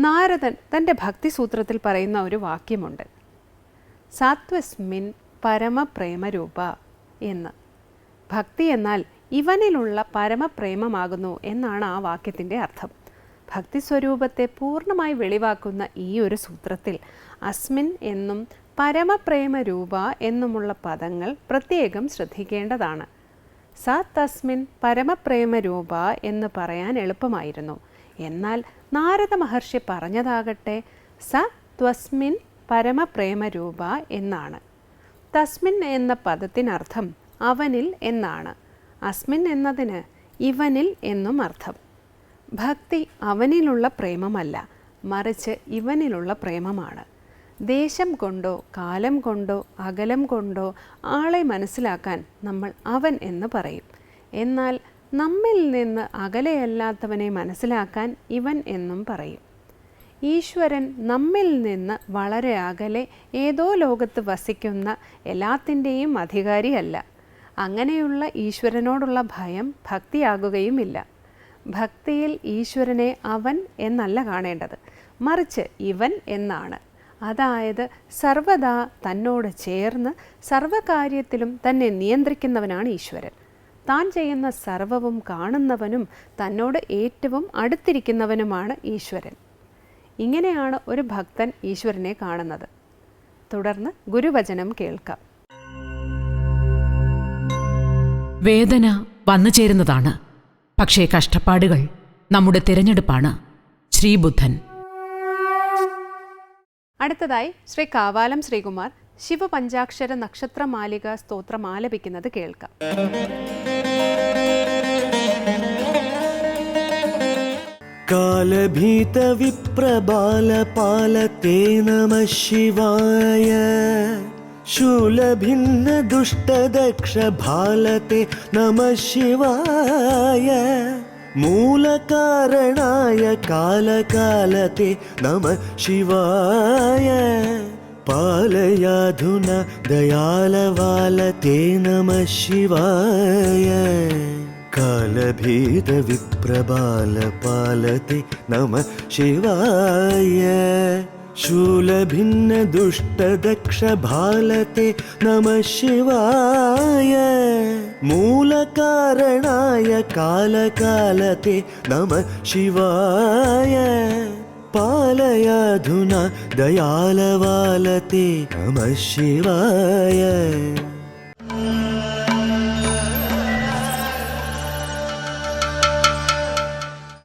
നാരദൻ തന്റെ ഭക്തിസൂത്രത്തിൽ പറയുന്ന ഒരു വാക്യമുണ്ട്. സാത്വസ്മിൻ പരമപ്രേമരൂപ എന്ന്. ഭക്തി എന്നാൽ ഇവനിലുള്ള പരമപ്രേമമാകുന്നു എന്നാണ് ആ വാക്യത്തിന്റെ അർത്ഥം. ഭക്തി സ്വരൂപത്തെ പൂർണമായി വെളിവാക്കുന്ന ഈ ഒരു സൂത്രത്തിൽ അസ്മിൻ എന്നും പരമപ്രേമരൂപ എന്നുമുള്ള പദങ്ങൾ പ്രത്യേകം ശ്രദ്ധിക്കേണ്ടതാണ്. സ തസ്മിൻ പരമപ്രേമരൂപ എന്ന് പറയാൻ എളുപ്പമായിരുന്നു. എന്നാൽ നാരദ മഹർഷി പറഞ്ഞതാകട്ടെ സ ത്വസ്മിൻ പരമപ്രേമരൂപ എന്നാണ്. തസ്മിൻ എന്ന പദത്തിനർത്ഥം അവനിൽ എന്നാണ്. അസ്മിൻ എന്നതിന് ഇവനിൽ എന്നും അർത്ഥം. ഭക്തി അവനിലുള്ള പ്രേമമല്ല മറിച്ച് ഇവനിലുള്ള പ്രേമമാണ്. ദേശം കൊണ്ടോ കാലം കൊണ്ടോ അകലം കൊണ്ടോ ആളെ മനസ്സിലാക്കാൻ നമ്മൾ അവൻ എന്ന് പറയും. എന്നാൽ നമ്മിൽ നിന്ന് അകലെയല്ലാത്തവനെ മനസ്സിലാക്കാൻ ഇവൻ എന്നും പറയും. ഈശ്വരൻ നമ്മിൽ നിന്ന് വളരെ അകലെ ഏതോ ലോകത്ത് വസിക്കുന്ന എല്ലാത്തിന്റെയും അധികാരിയല്ല. അങ്ങനെയുള്ള ഈശ്വരനോടുള്ള ഭയം ഭക്തിയാകുകയുമില്ല. ഭക്തിയിൽ ഈശ്വരനെ അവൻ എന്നല്ല കാണേണ്ടത്. മറിച്ച് ഇവൻ എന്നാണ്. അതായത് സർവദാ തന്നോട് ചേർന്ന് സർവകാര്യത്തിലും തന്നെ നിയന്ത്രിക്കുന്നവനാണ് ഈശ്വരൻ. താൻ ചെയ്യുന്ന സർവവും കാണുന്നവനും തന്നോട് ഏറ്റവും അടുത്തിരിക്കുന്നവനുമാണ് ഈശ്വരൻ. ഇങ്ങനെയാണ് ഒരു ഭക്തൻ ഈശ്വരനെ കാണുന്നത്. തുടർന്ന് ഗുരുവചനം കേൾക്കാം. വേദന വന്നു ചേരുന്നതാണ്. പക്ഷേ കഷ്ടപ്പാടുകൾ നമ്മുടെ തിരഞ്ഞെടുപ്പാണ്. ശ്രീബുദ്ധൻ. അടുത്തതായി ശ്രീ കാവാലം ശ്രീകുമാർ ശിവപഞ്ചാക്ഷര നക്ഷത്രമാലിക സ്തോത്രം ആലപിക്കുന്നത് കേൾക്കാം. കാലഭീത വിപ്രബാലപാല തേ നമ ശിവായ ശൂലഭിന്ന ദുഷ്ടദക്ഷ ഭാലത്തെ നമ ശിവായ മൂലകാരണായ കാലകാലത്തെ നമ ശിവായ पालयाधुना दयालवालते नमः शिवाय कालभेदविप्रबालपालते नमः शिवाय। शूलभिन्नदुष्टदक्षभालते नमः शिवाय। मूलकारणाय कालकालते नमः शिवाय पालयाधुना दयालवालते नमः शिवाय